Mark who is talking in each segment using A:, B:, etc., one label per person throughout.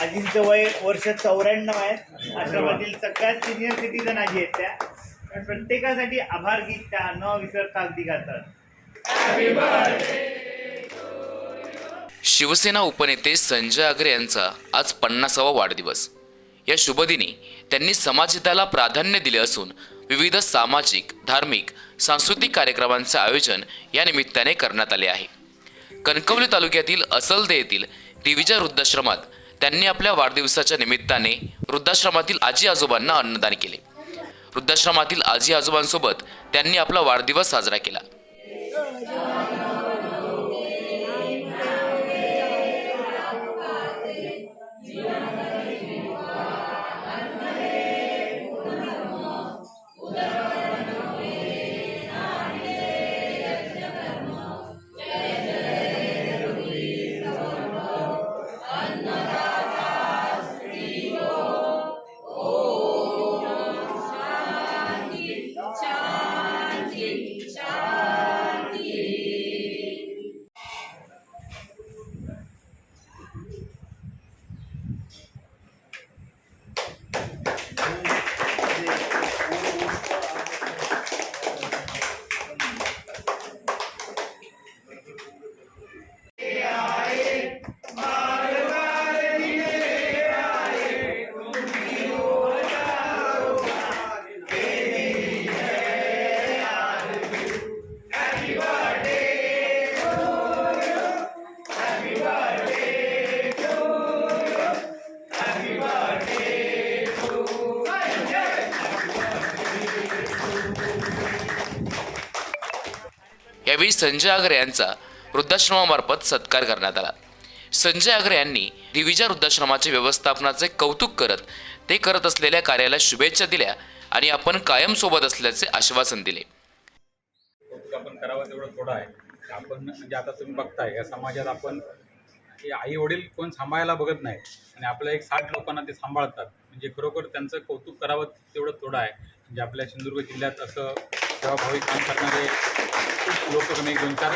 A: आजींचं वय वर्ष चौऱ्याण्णव आहे. आश्रमातील सगळ्यात सिनियर सिटीजन आजी आहेत त्या. पण प्रत्येकासाठी आभार गीत त्या न विसरता अगदी गातात
B: शिवसेना उपनेते संजय आगरे यांचा आज पन्नासावा वाढदिवस. या शुभदिनी त्यांनी समाजहिताला प्राधान्य दिले असून विविध सामाजिक धार्मिक सांस्कृतिक कार्यक्रमांचे आयोजन या निमित्ताने करण्यात आले आहे. कणकवली तालुक्यातील असलदे येथील देवीच्या वृद्धाश्रमात त्यांनी आपल्या वाढदिवसाच्या निमित्ताने वृद्धाश्रमातील आजी आजोबांना अन्नदान केले. वृद्धाश्रमातील आजी आजोबांसोबत त्यांनी आपला वाढदिवस साजरा केला. यावेळी संजय आगरे यांचा वृद्धाश्रमामार्फत सत्कार करण्यात आला. संजय आगरे यांनी दिविजा वृद्धाश्रमाचे व्यवस्थापनाचे कौतुक करत ते करत असलेल्या कार्याला शुभेच्छा दिल्या आणि आपण कायम सोबत असल्याचे आश्वासन दिले.
C: आपण करावं तेवढं थोडं आहे. आपण म्हणजे आता तुम्ही बघताय या समाजात आपण आई वडील कोण सांभाळायला बघत नाही आणि आपल्या एक साठ लोकांना ते सांभाळतात. म्हणजे खरोखर त्यांचं कौतुक करावं तेवढं थोडं आहे. म्हणजे आपल्या सिंधुदुर्ग जिल्ह्यात असं सेवाभावी काम करणारे खूप लोक एक दोन चार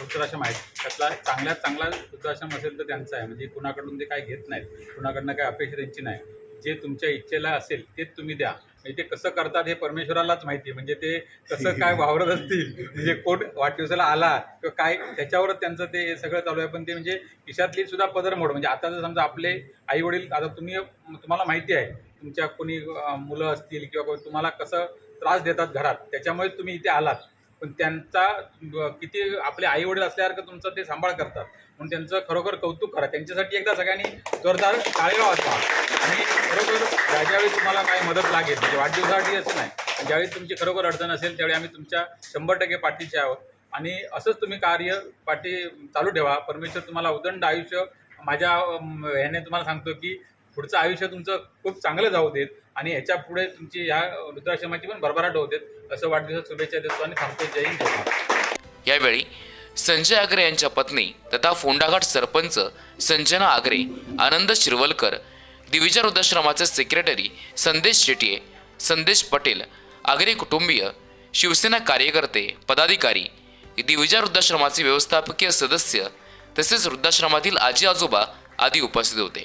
C: वृद्धाश्रम आहेत. त्यातला चांगल्यात चांगला वृद्धाश्रम असेल तर त्यांचा आहे. म्हणजे कुणाकडून ते काय घेत नाहीत कुणाकडनं काय अपेक्षा त्यांची नाही. जे तुमच्या इच्छेला असेल तेच तुम्ही द्या. म्हणजे ते कसं करतात हे परमेश्वरालाच माहिती आहे. म्हणजे ते कसं काय वावरत असतील म्हणजे कोण वाढदिवसाला आला किंवा काय त्याच्यावरच त्यांचं ते सगळं चालू आहे. पण ते म्हणजे खिशातली सुद्धा पदर मोड. म्हणजे आता जर समजा आपले आई वडील आता तुम्ही तुम्हाला माहिती आहे तुमच्या कोणी मुलं असतील किंवा तुम्हाला कसं त्रास देतात घरात. त्याच्यामुळे तुम्ही इथे आलात. पण त्यांचा किती आपले आई वडील असल्यासारखं तुमचं ते सांभाळ करतात. म्हणून त्यांचं खरोखर कौतुक करा. त्यांच्यासाठी एकदा सगळ्यांनी जोरदार टाळेवा वाजवा. आणि खरोखर ज्या ज्यावेळी तुम्हाला काही मदत लागेल म्हणजे वाढदिवसासाठी असं नाही ज्यावेळी तुमची खरोखर अडचण असेल त्यावेळी आम्ही तुमच्या शंभर टक्के पाठीचे आहोत. आणि असंच तुम्ही कार्य पाठी चालू ठेवा. परमेश्वर तुम्हाला उदंड आयुष्य माझ्या ह्याने तुम्हाला सांगतो की पुढचं आयुष्य तुमचं खूप चांगलं जाऊ देत आणि याच्यापुढे तुमची या वृद्धाश्रमाची पण भरभराट होऊ देत असं वाढदिवसात शुभेच्छा देतो आणि थांबतो जय हिंद.
B: यावेळी संजय आगरे यांच्या पत्नी तथा फोंडाघाट सरपंच संजना आगरे आनंद शिरवलकर दिविजा वृद्धाश्रमाचे सेक्रेटरी संदेश शेटिये संदेश पटेल आगरे कुटुंबीय शिवसेना कार्यकर्ते पदाधिकारी दिविजा वृद्धाश्रमाचे व्यवस्थापकीय सदस्य तसेच वृद्धाश्रमातील आजी आजोबा आदी उपस्थित होते.